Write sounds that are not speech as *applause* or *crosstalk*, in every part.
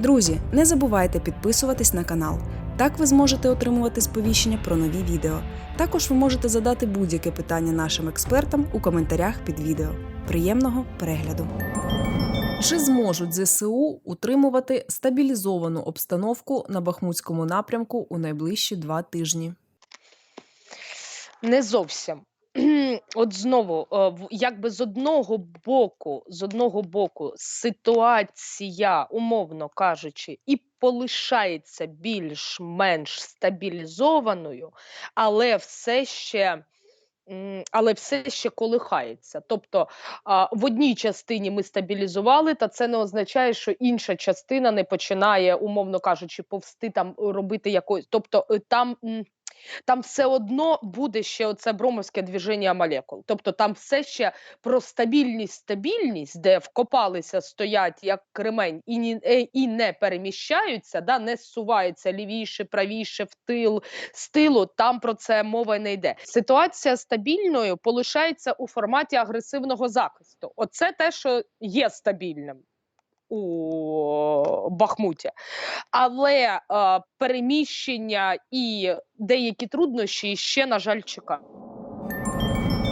Друзі, не забувайте підписуватись на канал. Так ви зможете отримувати сповіщення про нові відео. Також ви можете задати будь-яке питання нашим експертам у коментарях під відео. Приємного перегляду! Чи зможуть ЗСУ утримувати стабілізовану обстановку на Бахмутському напрямку у найближчі два тижні? Не зовсім. *clears throat* От знову, е, якби з одного боку, з одного боку, ситуація, умовно кажучи, і полишається більш-менш стабілізованою, але все ще. Але все ще колихається. Тобто в одній частині ми стабілізували, та це не означає, що інша частина не починає, умовно кажучи, повсти там робити якось. Тобто е, там. Там все одно буде ще оце бромовське движення молекул. Тобто там все ще про стабільність, стабільність, де вкопалися, стоять як кремень і, ні, е, і не переміщаються, да, не зсуваються лівіше, правіше, в тил, з тилу, там про це мова не йде. Ситуація стабільною полишається у форматі агресивного захисту. Оце те, що є стабільним. У Бахмуті, але е, переміщення і деякі труднощі ще, на жаль, чекають.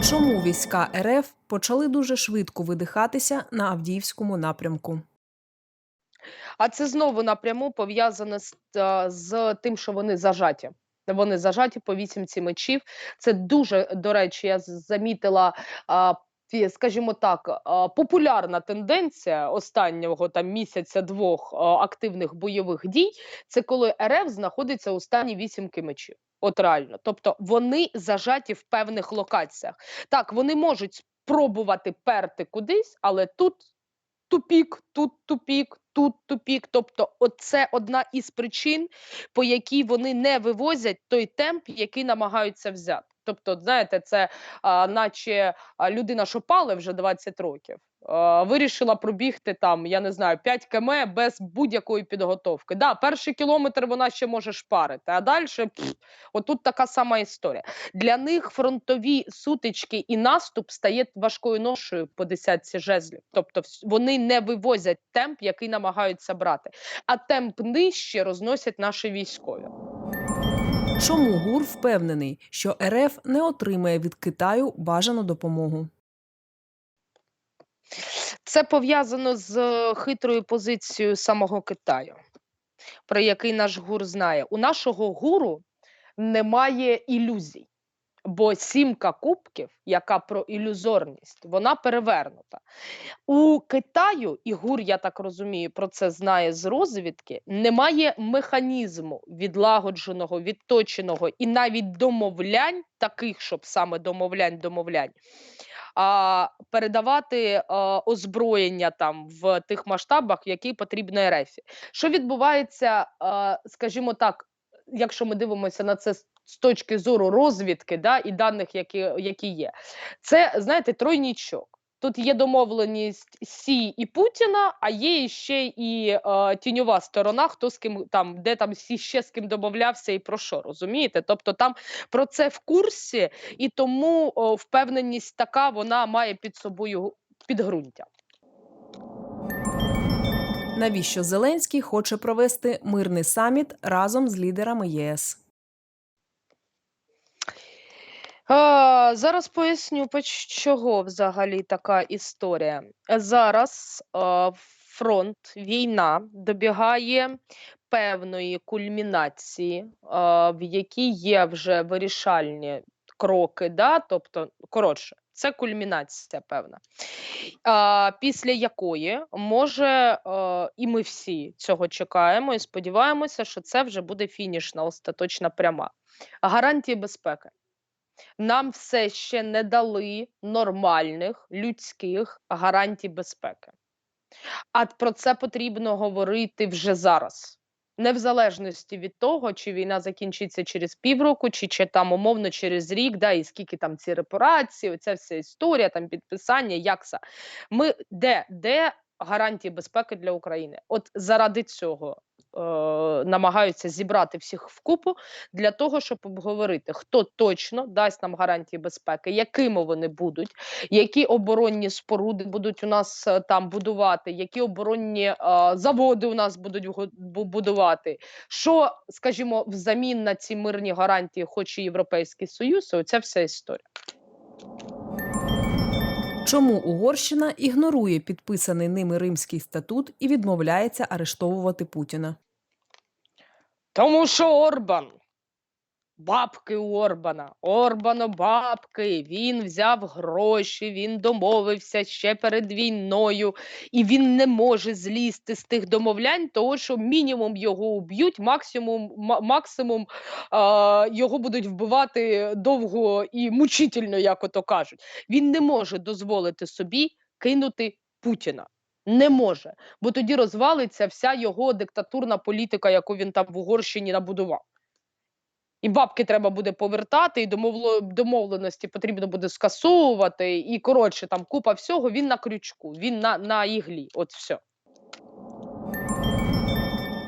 Чому війська РФ почали дуже швидко видихатися на Авдіївському напрямку? А це знову напряму пов'язане з, з тим, що вони зажаті. Вони зажаті по вісімці мечів. Це дуже, до речі, я замітила. Скажімо так, популярна тенденція останнього там місяця-двох активних бойових дій. Це коли РФ знаходиться у стані вісімки мечів. От реально, тобто вони зажаті в певних локаціях. Так, вони можуть спробувати перти кудись, але тут тупік, тут тупік, тут тупік. Тобто, оце одна із причин, по якій вони не вивозять той темп, який намагаються взяти. Тобто, знаєте, це а, наче людина, що пале вже 20 років. а, Вирішила пробігти там, я не знаю, 5 км без будь-якої підготовки. Да, перший кілометр вона ще може шпарити, а далі отут така сама історія. Для них фронтові сутички і наступ стає важкою ношею по десятці жезлів. Тобто вони не вивозять темп, який намагаються брати, а темп нижче розносять наші військові. Чому ГУР впевнений, що РФ не отримає від Китаю бажану допомогу? Це пов'язано з е, хитрою позицією самого Китаю, про який наш гур знає. У нашого гуру немає ілюзій. Бо сімка кубків, яка про ілюзорність, вона перевернута. У Китаю, і ГУР, я так розумію, про це знає з розвідки, немає механізму відлагодженого, відточеного і навіть домовлянь, таких, щоб саме домовлянь, домовлянь, а, передавати а, озброєння там в тих масштабах, які потрібно РФ. Що відбувається, а, скажімо так, якщо ми дивимося на це з з точки зору розвідки да, і даних, які, які є, це знаєте, тройнічок. Тут є домовленість Сі і Путіна, а є ще і е, тіньова сторона, хто з ким там, де там Сі ще з ким домовлявся і про що, розумієте? Тобто там про це в курсі, і тому о, впевненість така вона має під собою підґрунтя. Навіщо Зеленський хоче провести мирний саміт разом з лідерами ЄС? А, зараз поясню, по чого взагалі така історія. Зараз а, фронт, війна добігає певної кульмінації, а, в якій є вже вирішальні кроки, да? тобто, коротше, це кульмінація певна, а, після якої може, а, і ми всі цього чекаємо і сподіваємося, що це вже буде фінішна остаточна пряма. Гарантії безпеки. Нам все ще не дали нормальних людських гарантій безпеки. А про це потрібно говорити вже зараз. Не в залежності від того, чи війна закінчиться через півроку, чи, чи там умовно через рік, да, і скільки там ці репарації, оця вся історія, там підписання, як це. Ми де, де гарантії безпеки для України? От заради цього намагаються зібрати всіх вкупу для того, щоб обговорити, хто точно дасть нам гарантії безпеки, якими вони будуть, які оборонні споруди будуть у нас е, там будувати, які оборонні е, заводи у нас будуть будувати. Що, скажімо, взамін на ці мирні гарантії хоче Європейський Союз, оця вся історія. Чому Угорщина ігнорує підписаний ними Римський статут і відмовляється арештовувати Путіна? Тому що Орбан. Бабки у Орбана. Орбано бабки. Він взяв гроші, він домовився ще перед війною, і він не може злізти з тих домовлянь, того що мінімум його уб'ють, максимум, максимум а, його будуть вбивати довго і мучительно, як ото кажуть. Він не може дозволити собі кинути Путіна. Не може, бо тоді розвалиться вся його диктатурна політика, яку він там в Угорщині набудував. І бабки треба буде повертати, і домовло, домовленості потрібно буде скасовувати. І коротше, там купа всього. Він на крючку, він на, на іглі. От все.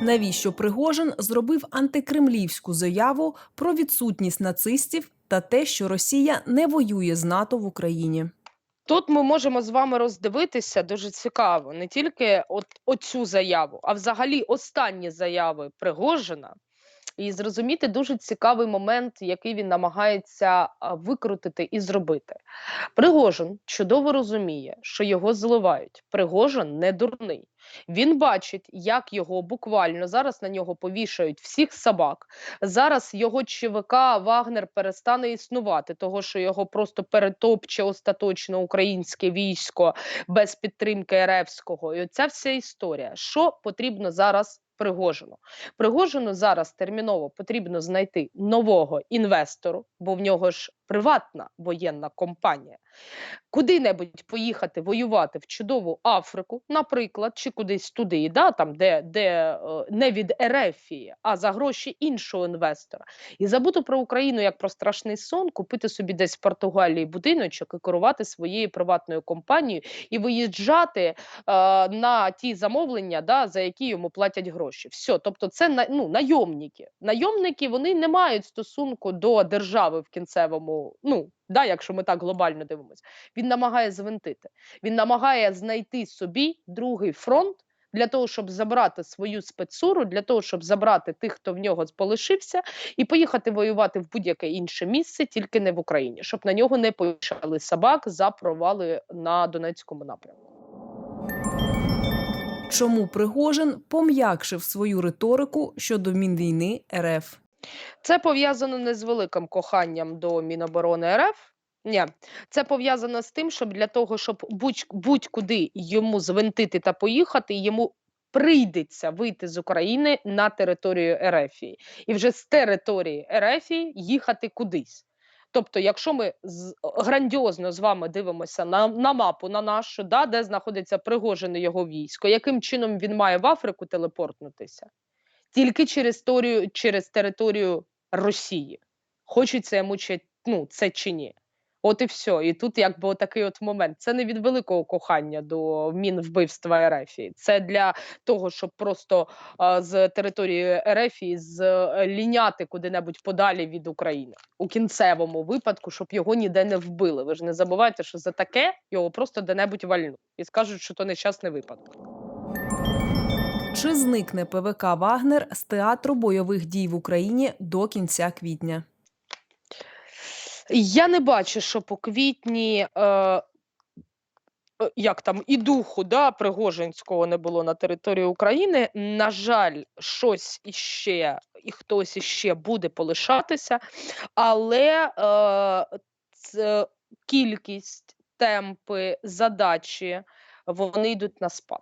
Навіщо Пригожин зробив антикремлівську заяву про відсутність нацистів та те, що Росія не воює з НАТО в Україні? Тут ми можемо з вами роздивитися дуже цікаво не тільки от оцю заяву, а взагалі останні заяви Пригожина. І зрозуміти дуже цікавий момент, який він намагається викрутити і зробити. Пригожин чудово розуміє, що його зливають. Пригожин не дурний. Він бачить, як його буквально зараз на нього повішають всіх собак. Зараз його ЧВК Вагнер перестане існувати, того що його просто перетопче остаточно українське військо без підтримки РФського. І оця вся історія. Що потрібно зараз Пригожину? Пригожину зараз терміново потрібно знайти нового інвестору, бо в нього ж приватна воєнна компанія. Куди-небудь поїхати воювати в чудову Африку, наприклад, чи кудись туди, да, там, де, де е, не від Ерефії, а за гроші іншого інвестора. І забути про Україну як про страшний сон, купити собі десь в Португалії будиночок і керувати своєю приватною компанією і виїжджати е, на ті замовлення, да, за які йому платять гроші. Все, тобто, це ну, найомники. Найомники вони не мають стосунку до держави в кінцевому. Ну да, якщо ми так глобально дивимося, він намагає звинтити. Він намагає знайти собі другий фронт. Для того щоб забрати свою спецуру, для того щоб забрати тих, хто в нього полишився, і поїхати воювати в будь-яке інше місце, тільки не в Україні, щоб на нього не повішали собак за провали на Донецькому напрямку. Чому Пригожин пом'якшив свою риторику щодо Мінвійни РФ? Це пов'язано не з великим коханням до Міноборони РФ. Ні, це пов'язано з тим, щоб для того, щоб будь- будь-куди йому звинтити та поїхати, йому прийдеться вийти з України на територію Ерефії. І вже з території Ерефії їхати кудись. Тобто, якщо ми з, грандіозно з вами дивимося на, на мапу на нашу, да, де знаходиться Пригожин і його військо, яким чином він має в Африку телепортнутися? Тільки через, торію, через територію Росії. Хочеться йому чи, ну, це чи ні. От і все. І тут якби отакий от момент. Це не від великого кохання до мін вбивства Ерефії. Це для того, щоб просто а, з території Ерефії зліняти куди-небудь подалі від України у кінцевому випадку, щоб його ніде не вбили. Ви ж не забувайте, що за таке його просто де-небудь вальнуть і скажуть, що то нещасний випадок. Чи зникне ПВК Вагнер з театру бойових дій в Україні до кінця квітня? Я не бачу, що по квітні. Е, е, як там і духу да, Пригожинського не було на території України. На жаль, щось іще і хтось іще буде полишатися, але е, це кількість, темпи, задачі вони йдуть на спад.